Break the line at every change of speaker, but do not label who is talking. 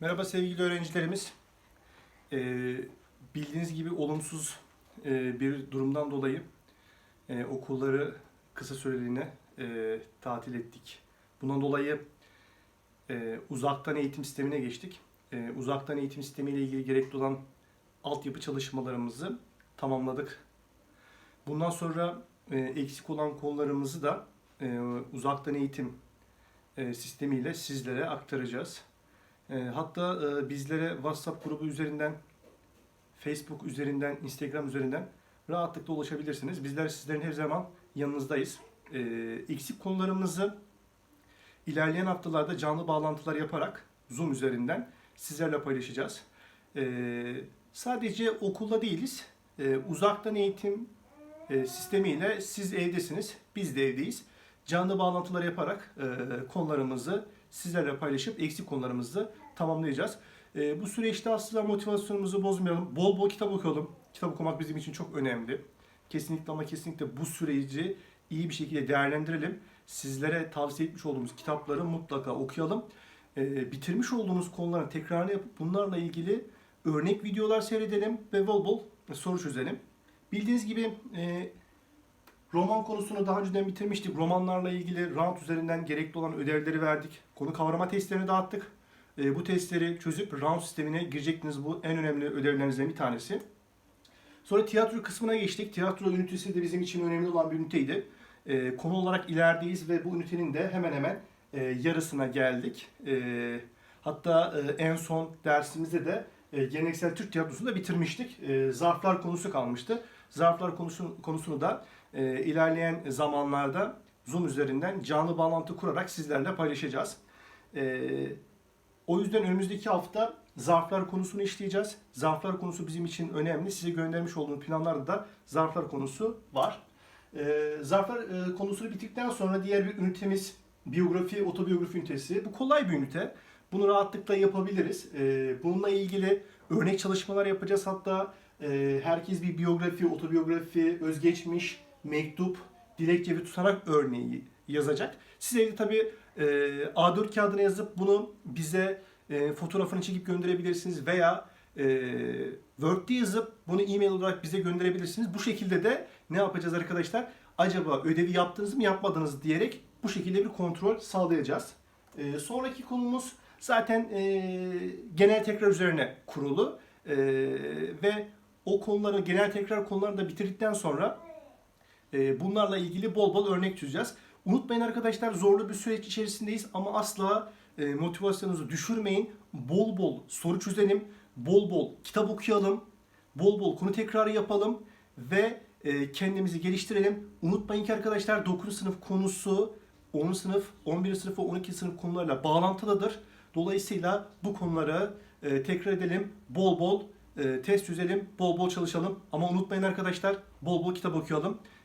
Merhaba sevgili öğrencilerimiz. Ee, bildiğiniz gibi olumsuz e, bir durumdan dolayı e, okulları kısa süreliğine e, tatil ettik. Bundan dolayı e, uzaktan eğitim sistemine geçtik. E, uzaktan eğitim sistemiyle ilgili gerekli olan altyapı çalışmalarımızı tamamladık. Bundan sonra e, eksik olan konularımızı da e, uzaktan eğitim e, sistemiyle sizlere aktaracağız. E, Hatta e, bizlere WhatsApp grubu üzerinden, Facebook üzerinden, Instagram üzerinden rahatlıkla ulaşabilirsiniz. Bizler sizlerin her zaman yanınızdayız. E, Eksik konularımızı ilerleyen haftalarda canlı bağlantılar yaparak Zoom üzerinden sizlerle paylaşacağız. E, Sadece okulda değiliz. E, Uzaktan eğitim e, sistemiyle siz evdesiniz, biz de evdeyiz. Canlı bağlantılar yaparak e, konularımızı sizlerle paylaşıp eksik konularımızı tamamlayacağız. E, bu süreçte aslında motivasyonumuzu bozmayalım. Bol bol kitap okuyalım. Kitap okumak bizim için çok önemli. Kesinlikle ama kesinlikle bu süreci iyi bir şekilde değerlendirelim. Sizlere tavsiye etmiş olduğumuz kitapları mutlaka okuyalım. E, bitirmiş olduğumuz konuların tekrarını yapıp bunlarla ilgili örnek videolar seyredelim ve bol bol soru çözelim. Bildiğiniz gibi e, roman konusunu daha önceden bitirmiştik. Romanlarla ilgili round üzerinden gerekli olan ödevleri verdik. Konu kavrama testlerini dağıttık. E, bu testleri çözüp round sistemine girecektiniz. Bu en önemli ödevlerinizden bir tanesi. Sonra tiyatro kısmına geçtik. Tiyatro ünitesi de bizim için önemli olan bir üniteydi. E, konu olarak ilerideyiz ve bu ünitenin de hemen hemen e, yarısına geldik. E, hatta e, en son dersimizde de e, geleneksel Türk tiyatrosunu da bitirmiştik. E, zarflar konusu kalmıştı. Zarflar konusu, konusunu da e, ilerleyen zamanlarda Zoom üzerinden canlı bağlantı kurarak sizlerle paylaşacağız. E, o yüzden önümüzdeki hafta zarflar konusunu işleyeceğiz. Zarflar konusu bizim için önemli. Size göndermiş olduğum planlarda da zarflar konusu var. E, zarflar e, konusunu bitirdikten sonra diğer bir ünitemiz biyografi, otobiyografi ünitesi. Bu kolay bir ünite. Bunu rahatlıkla yapabiliriz. E, bununla ilgili örnek çalışmalar yapacağız. Hatta e, herkes bir biyografi, otobiyografi, özgeçmiş, mektup, dilekçe ve tutanak örneği yazacak. Siz evde tabii e, A4 kağıdına yazıp bunu bize e, fotoğrafını çekip gönderebilirsiniz veya e, Word'de yazıp bunu e-mail olarak bize gönderebilirsiniz. Bu şekilde de ne yapacağız arkadaşlar? Acaba ödevi yaptınız mı yapmadınız diyerek bu şekilde bir kontrol sağlayacağız. E, sonraki konumuz zaten e, genel tekrar üzerine kurulu E, ve o konuları genel tekrar konularını da bitirdikten sonra bunlarla ilgili bol bol örnek çözeceğiz. Unutmayın arkadaşlar zorlu bir süreç içerisindeyiz ama asla e, motivasyonunuzu düşürmeyin. Bol bol soru çözelim, bol bol kitap okuyalım, bol bol konu tekrarı yapalım ve e, kendimizi geliştirelim. Unutmayın ki arkadaşlar 9. sınıf konusu 10. sınıf, 11. sınıf ve 12. sınıf konularla bağlantılıdır. Dolayısıyla bu konuları e, tekrar edelim, bol bol test çözelim, bol bol çalışalım. Ama unutmayın arkadaşlar, bol bol kitap okuyalım.